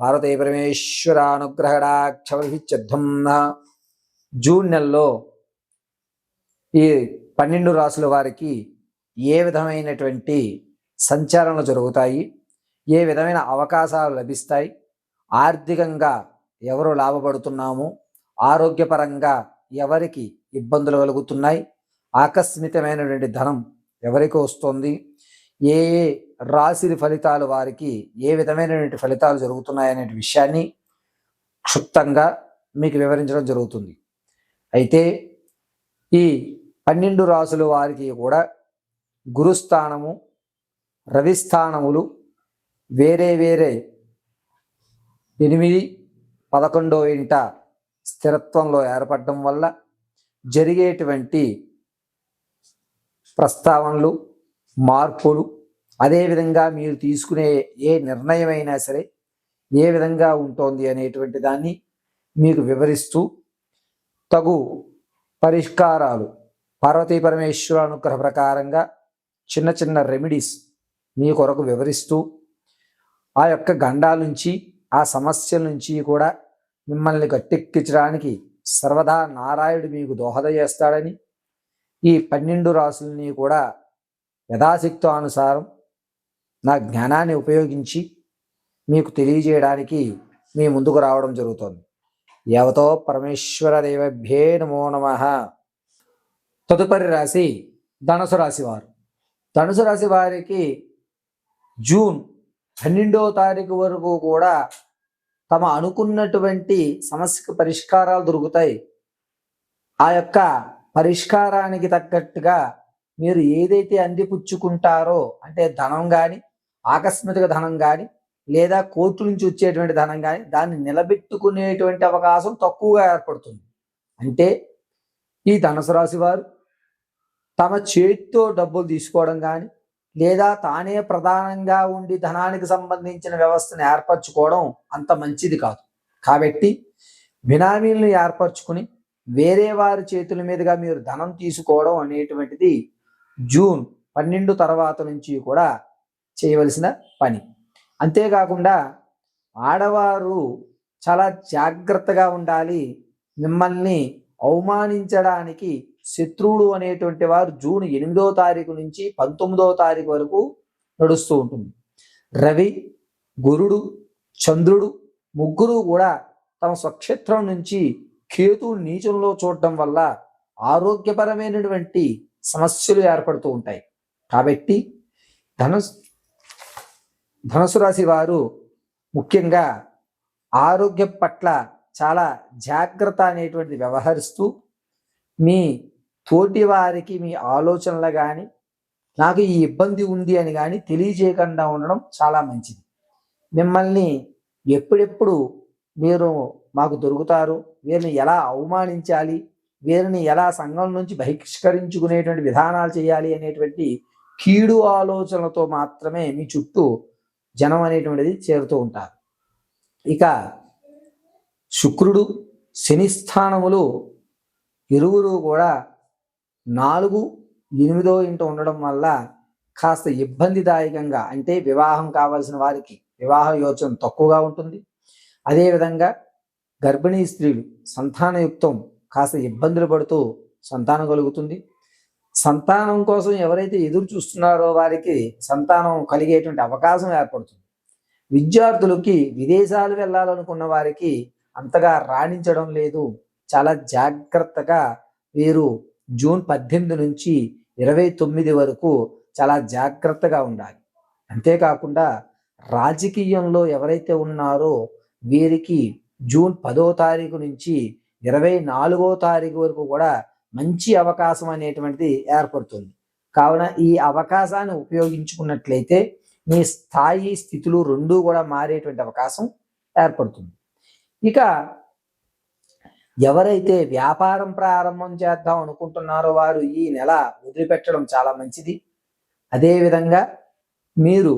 భారతీయ ఓం పార్వతీ పరమేశ్వర June నెలలో ఈ పన్నెండు రాసుల వారికి ఏ విధమైనటువంటి సంచారణలు జరుగుతాయి? ఏ విధమైన అవకాశాలు లభిస్తాయి? ఆర్థికంగా ఎవరు లాభపడుతున్నాము? ఆరోగ్యపరంగా ఎవరికి ఇబ్బందులు కలుగుతున్నాయి? ఆకస్మికమైనటువంటి ధనం ఎవరికి వస్తుంది? ఏ ఏ రాశి ఫలితాలు వారికి ఏ విధమైనటువంటి ఫలితాలు జరుగుతున్నాయనే విషయాన్ని క్షుప్తంగా మీకు వివరించడం జరుగుతుంది. అయితే ఈ పన్నెండు రాసుల వారికి కూడా గురుస్థానము రవిస్థానములు వేరే వేరే ఎనిమిది పదకొండో ఇంట స్థిరత్వంలో ఏర్పడడం వల్ల జరిగేటువంటి ప్రస్తావనలు మార్పులు అదేవిధంగా మీరు తీసుకునే ఏ నిర్ణయమైనా సరే ఏ విధంగా ఉంటుంది అనేటువంటి దాన్ని మీకు వివరిస్తూ తగు పరిష్కారాలు పార్వతీ పరమేశ్వర అనుగ్రహ ప్రకారంగా చిన్న చిన్న రెమెడీస్ మీ కొరకు వివరిస్తూ ఆ యొక్క గండాల నుంచి ఆ సమస్యల నుంచి కూడా మిమ్మల్ని గట్టెక్కించడానికి సర్వదా నారాయణుడు మీకు దోహద చేస్తాడని ఈ పన్నెండు రాసుల్ని కూడా యథాశక్తో అనుసారం నా జ్ఞానాన్ని ఉపయోగించి మీకు తెలియజేయడానికి మీ ముందుకు రావడం జరుగుతోంది. యవతో పరమేశ్వర దేవభ్యే నమో నమ. తదుపరి రాశి ధనుసు రాశి వారు ధనుసు రాశి వారికి జూన్ పన్నెండవ తారీఖు వరకు కూడా తమ అనుకున్నటువంటి సమస్యకు పరిష్కారాలు దొరుకుతాయి. ఆ యొక్క పరిష్కారానికి తగ్గట్టుగా మీరు ఏదైతే అందిపుచ్చుకుంటారో అంటే ధనం కానీ ఆకస్మిక ధనం కానీ లేదా కోర్టు నుంచి వచ్చేటువంటి ధనం కానీ దాన్ని నిలబెట్టుకునేటువంటి అవకాశం తక్కువగా ఏర్పడుతుంది. అంటే ఈ ధనుసు రాశి వారు తమ చేతితో డబ్బులు తీసుకోవడం కానీ లేదా తానే ప్రధానంగా ఉండి ధనానికి సంబంధించిన వ్యవస్థను ఏర్పరచుకోవడం అంత మంచిది కాదు. కాబట్టి బినామీలను ఏర్పరచుకుని వేరే వారి చేతుల మీదుగా మీరు ధనం తీసుకోవడం అనేటువంటిది జూన్ పన్నెండు తర్వాత నుంచి కూడా చేయవలసిన పని. అంతేకాకుండా ఆడవారు చాలా జాగ్రత్తగా ఉండాలి. మిమ్మల్ని అవమానించడానికి శత్రువుడు అనేటువంటి వారు జూన్ ఎనిమిదో తారీఖు నుంచి పంతొమ్మిదో తారీఖు వరకు నడుస్తూ ఉంటుంది. రవి గురుడు చంద్రుడు ముగ్గురు కూడా తమ స్వక్షేత్రం నుంచి కేతు నీచంలో చూడటం వల్ల ఆరోగ్యపరమైనటువంటి సమస్యలు ఏర్పడుతూ ఉంటాయి. కాబట్టి ధన ధనుసు రాశి వారు ముఖ్యంగా ఆరోగ్యం పట్ల చాలా జాగ్రత్త అనేటువంటిది వ్యవహరిస్తూ మీ తోటి వారికి మీ ఆలోచనలు కానీ నాకు ఈ ఇబ్బంది ఉంది అని కానీ తెలియజేయకుండా ఉండడం చాలా మంచిది. మిమ్మల్ని ఎప్పుడెప్పుడు మీరు మాకు దొరుకుతారు వీరిని ఎలా అవమానించాలి వీరిని ఎలా సంఘం నుంచి బహిష్కరించుకునేటువంటి విధానాలు చేయాలి అనేటువంటి కీడు ఆలోచనలతో మాత్రమే మీ చుట్టూ జనం అనేటువంటిది చేరుతూ ఉంటారు. ఇక శుక్రుడు శని స్థానములు ఇరువురు కూడా నాలుగు ఎనిమిదో ఇంట ఉండడం వల్ల కాస్త ఇబ్బందిదాయకంగా అంటే వివాహం కావాల్సిన వారికి వివాహ యోచన తక్కువగా ఉంటుంది. అదేవిధంగా గర్భిణీ స్త్రీలు సంతానయుక్తం కాస్త ఇబ్బందులు పడుతూ సంతానం కలుగుతుంది. సంతానం కోసం ఎవరైతే ఎదురు చూస్తున్నారో వారికి సంతానం కలిగేటువంటి అవకాశం ఏర్పడుతుంది. విద్యార్థులకి విదేశాలు వెళ్ళాలనుకున్న వారికి అంతగా రాణించడం లేదు. చాలా జాగ్రత్తగా వీరు జూన్ పద్దెనిమిది నుంచి ఇరవై తొమ్మిది వరకు చాలా జాగ్రత్తగా ఉండాలి. అంతేకాకుండా రాజకీయంలో ఎవరైతే ఉన్నారో వీరికి జూన్ పదో తారీఖు నుంచి ఇరవై నాలుగో తారీఖు వరకు కూడా మంచి అవకాశం అనేటువంటిది ఏర్పడుతుంది. కావున ఈ అవకాశాన్ని ఉపయోగించుకున్నట్లయితే మీ స్థాయి స్థితులు రెండూ కూడా మారేటువంటి అవకాశం ఏర్పడుతుంది. ఇక ఎవరైతే వ్యాపారం ప్రారంభం చేద్దాం అనుకుంటున్నారో వారు ఈ నెల వదిలిపెట్టడం చాలా మంచిది. అదేవిధంగా మీరు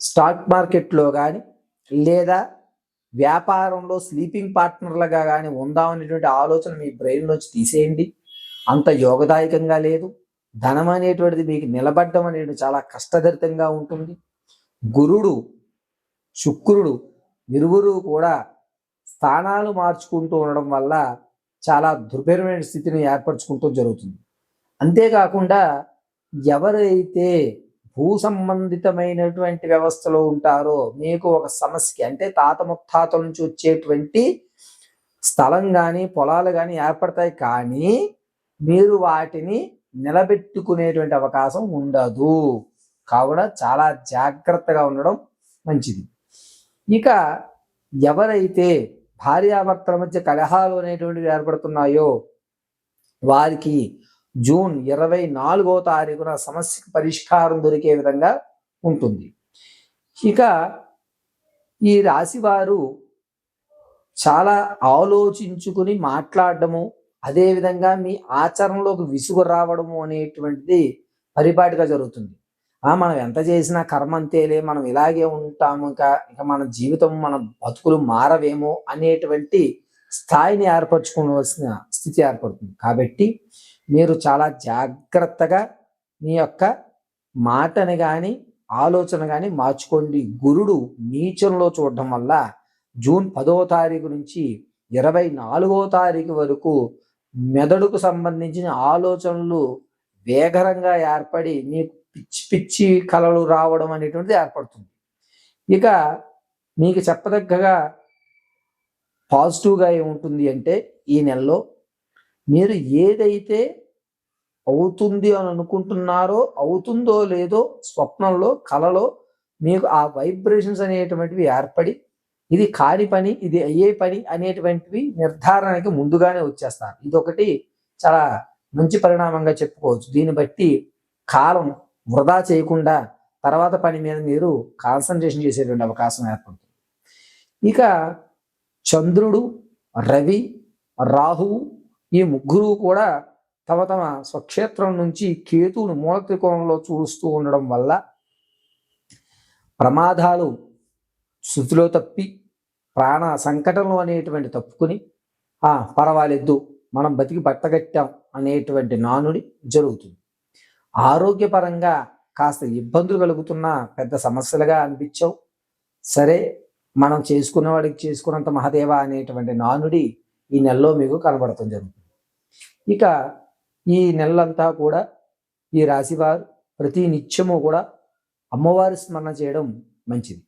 స్టాక్ మార్కెట్లో కానీ లేదా వ్యాపారంలో స్లీపింగ్ పార్ట్నర్లుగా కానీ ఉందామనేటువంటి ఆలోచన మీ బ్రెయిన్ నుంచి తీసేయండి. అంత యోగదాయకంగా లేదు. ధనం అనేటువంటిది మీకు నిలబడ్డం అనేది చాలా కష్టదరితంగా ఉంటుంది. గురుడు శుక్రుడు ఇరువురు కూడా స్థానాలు మార్చుకుంటూ ఉండడం వల్ల చాలా దుర్భరమైన స్థితిని ఏర్పరచుకుంటూ జరుగుతుంది. అంతేకాకుండా ఎవరైతే భూ సంబంధితమైనటువంటి వ్యవస్థలో ఉంటారో మీకు ఒక సమస్య. అంటే తాత ముత్తాతల నుంచి వచ్చేటువంటి స్థలం కానీ పొలాలు కానీ ఏర్పడతాయి కానీ మీరు వాటిని నిలబెట్టుకునేటువంటి అవకాశం ఉండదు. కావున చాలా జాగ్రత్తగా ఉండడం మంచిది. ఇక ఎవరైతే భార్యాభర్తల మధ్య కలహాలు అనేటువంటివి ఏర్పడుతున్నాయో వారికి జూన్ ఇరవై నాలుగో తారీఖున సమస్యకు పరిష్కారం దొరికే విధంగా ఉంటుంది. ఇక ఈ రాశి వారు చాలా ఆలోచించుకుని మాట్లాడడము అదేవిధంగా మీ ఆచరణలోకి విసుగు రావడము అనేటువంటిది పరిపాటిగా జరుగుతుంది. ఆ మనం ఎంత చేసినా కర్మ అంతేలే మనం ఇలాగే ఉంటాము ఇంకా ఇక మన జీవితం మన బతుకులు మారవేమో అనేటువంటి స్థాయిని ఏర్పరచుకోవాల్సిన స్థితి ఏర్పడుతుంది. కాబట్టి మీరు చాలా జాగ్రత్తగా మీ యొక్క మాటని కానీ ఆలోచన కానీ మార్చుకోండి. గురుడు నీచంలో చూడడం వల్ల జూన్ పదో తారీఖు నుంచి ఇరవై నాలుగో తారీఖు వరకు మెదడుకు సంబంధించిన ఆలోచనలు వేగరంగా ఏర్పడి మీకు పిచ్చి పిచ్చి కలలు రావడం అనేటువంటిది ఏర్పడుతుంది. ఇక మీకు చెప్పదగ్గగా పాజిటివ్గా ఏముంటుంది అంటే ఈ నెలలో మీరు ఏదైతే అవుతుంది అని అనుకుంటున్నారో అవుతుందో లేదో స్వప్నంలో కలలో మీకు ఆ వైబ్రేషన్స్ అనేటువంటివి ఏర్పడి ఇది కాని పని ఇది అయ్యే పని అనేటువంటివి నిర్ధారణకి ముందుగానే వచ్చేస్తారు. ఇదొకటి చాలా మంచి పరిణామంగా చెప్పుకోవచ్చు. దీన్ని బట్టి కాలం వృధా చేయకుండా తర్వాత పని మీద మీరు కాన్సన్ట్రేషన్ చేసేటువంటి అవకాశం ఏర్పడుతుంది. ఇక చంద్రుడు రవి రాహువు ఈ ముగ్గురు కూడా తమ తమ స్వక్షేత్రం నుంచి కేతువును మూల త్రికోణంలో చూస్తూ ఉండడం వల్ల ప్రమాదాలు శృతిలో తప్పి ప్రాణ సంకటంలో అనేటువంటి తప్పుకుని ఆ పర్వాలేదు మనం బతికి బట్టగట్టాం అనేటువంటి నానుడి జరుగుతుంది. ఆరోగ్యపరంగా కాస్త ఇబ్బందులు కలుగుతున్న పెద్ద సమస్యలుగా అనిపించవు. సరే మనం చేసుకున్న వాడికి చేసుకున్నంత మహదేవ అనేటువంటి నానుడి ఈ నెలలో మీకు కనబడటం జరుగుతుంది. ఇక ఈ నెలంతా కూడా ఈ రాశివారు ప్రతి నిత్యము కూడా అమ్మవారి స్మరణ చేయడం మంచిది.